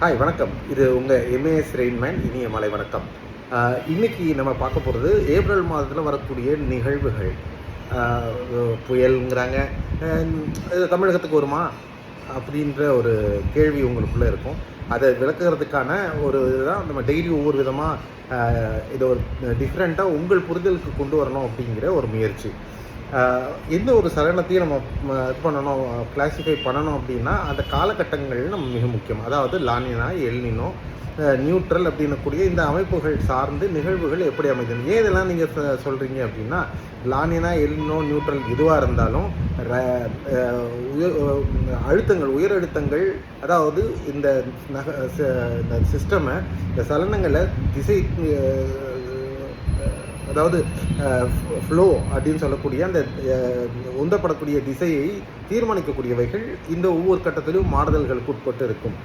Hi வணக்கம். இது உங்கள் எம்ஏஎஸ் ரெயின்மேன் இனிய மலை வணக்கம். இன்றைக்கி நம்ம பார்க்க போகிறது ஏப்ரல் மாதத்தில் வரக்கூடிய நிகழ்வுகள். புயலுங்கிறாங்க. இது தமிழகத்துக்கு வருமா? அப்படின்ற ஒரு கேள்வி உங்களுக்குள்ளே இருக்கும். அதை விளக்குறதுக்கான ஒரு இதுதான் நம்ம டெய்லி ஒவ்வொரு விதமாக இதை ஒரு டிஃப்ரெண்ட்டாக உங்கள் புரிதலுக்கு கொண்டு வரணும் அப்படிங்கிற ஒரு முயற்சி. எந்த ஒரு சலனத்தையும் நம்ம இது பண்ணணும் கிளாசிஃபை பண்ணணும் அப்படின்னா அந்த காலகட்டங்கள் நம்ம மிக முக்கியம். அதாவது லானினா எல்னினோ நியூட்ரல் அப்படின்னக்கூடிய இந்த அமைப்புகள் சார்ந்து நிகழ்வுகள் எப்படி அமைந்தது ஏதெல்லாம் நீங்கள் சொல்கிறீங்க அப்படின்னா லானினா எல்னோ நியூட்ரல் எதுவாக இருந்தாலும் ர- உயர் அழுத்தங்கள் உயர் அழுத்தங்கள் அதாவது இந்த நக இந்த சிஸ்டமை இந்த சலனங்களை திசை அதாவது ஃப்ளோ அப்படின்னு சொல்லக்கூடிய அந்த உந்தப்படக்கூடிய திசையை தீர்மானிக்கக்கூடியவைகள் இந்த ஒவ்வொரு கட்டத்திலும் மாறுதல்களுக்கு உட்பட்டு இருக்கும்.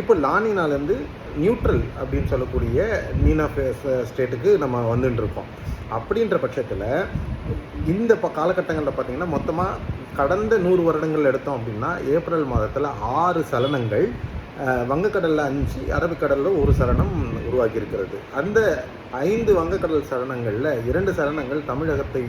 இப்போ லானினாலேருந்து நியூட்ரல் அப்படின்னு சொல்லக்கூடிய நீனா ஸ்டேட்டுக்கு நம்ம வந்துட்டு இருக்கோம். அப்படின்ற பட்சத்தில் இந்த ப காலகட்டங்களில் பார்த்தீங்கன்னா மொத்தமாக கடந்த நூறு வருடங்கள் எடுத்தோம் அப்படின்னா ஏப்ரல் மாதத்தில் ஆறு சலனங்கள் வங்கக்கடலில் அஞ்சு அரபிக்கடலில் ஒரு சரணம் உருவாக்கியிருக்கிறது அந்த ஐந்து வங்கக்கடல் சரணங்களில் இரண்டு சரணங்கள் தமிழகத்தை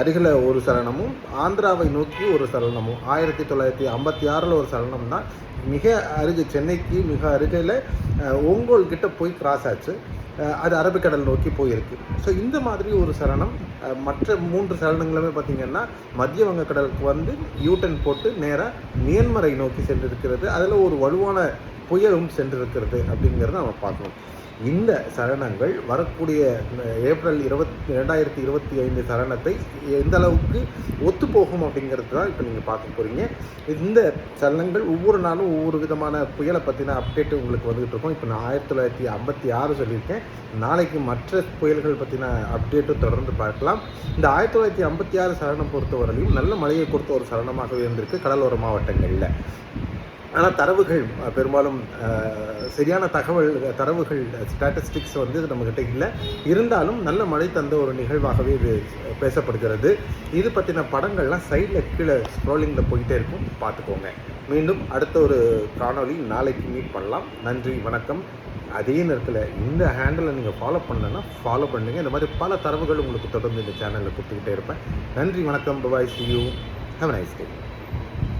அருகில் ஒரு சரணமும் ஆந்திராவை நோக்கி ஒரு சரணமும். ஆயிரத்தி தொள்ளாயிரத்தி ஐம்பத்தி ஆறில் ஒரு சரணம் தான். மிக அருகு சென்னைக்கு மிக அருகில் ஒங்கோல் கிட்ட போய் கிராஸ் ஆச்சு. அது அரபிக்கடல் நோக்கி போயிருக்கு. ஸோ இந்த மாதிரி ஒரு சரணம் மற்ற மூன்று சரணங்களுமே பார்த்திங்கன்னா மத்திய வங்கக்கடலுக்கு வந்து யூட்டன் போட்டு நேராக மியன்மரை நோக்கி சென்றிருக்கிறது. அதில் ஒரு வலுவான புயலும் சென்றிருக்கிறது அப்படிங்கிறத நம்ம பார்க்கணும். இந்த சரணங்கள் வரக்கூடிய ஏப்ரல் இருபத்தி ரெண்டாயிரத்தி இருபத்தி ஐந்து சரணத்தை எந்த அளவுக்கு ஒத்து போகும் அப்படிங்கிறது தான் இப்போ நீங்கள் பார்க்க போகிறீங்க இந்த சலனங்கள் ஒவ்வொரு நாளும் ஒவ்வொரு விதமான புயலை பற்றின அப்டேட் உங்களுக்கு வந்துகிட்டு இருக்கும். இப்போ நான் ஆயிரத்தி தொள்ளாயிரத்தி ஐம்பத்தி ஆறு சொல்லியிருக்கேன். நாளைக்கு மற்ற புயல்கள் பற்றின அப்டேட்டும் தொடர்ந்து பார்க்கலாம். இந்த ஆயிரத்தி தொள்ளாயிரத்தி ஐம்பத்தி ஆறு சரணம் பொறுத்தவரையிலும் நல்ல மழையை கொடுத்த ஒரு சரணமாகவே இருந்திருக்கு கடலோர மாவட்டங்களில். ஆனால் தரவுகள் பெரும்பாலும் சரியான தகவல் தரவுகள் ஸ்டாட்டிஸ்டிக்ஸ் வந்து நம்மக்கிட்ட இல்லை. இருந்தாலும் நல்ல மழை தந்த ஒரு நிகழ்வாகவே இது பேசப்படுகிறது. இது பற்றின படங்கள்லாம் சைடில் கீழே ஸ்க்ரோலிங்கில் போயிட்டே இருக்கும். பார்த்துக்கோங்க. மீண்டும் அடுத்த ஒரு காணொலி நாளைக்கு மீட் பண்ணலாம். நன்றி வணக்கம். அதே நேரத்தில் இந்த ஹேண்டிலை நீங்கள் ஃபாலோ பண்ணலன்னா ஃபாலோ பண்ணுங்கள் இந்த மாதிரி பல தரவுகள் உங்களுக்கு தொடர்ந்து இந்த சேனலில் கொடுத்துக்கிட்டே இருப்பேன். நன்றி வணக்கம். Bye bye see you have nice day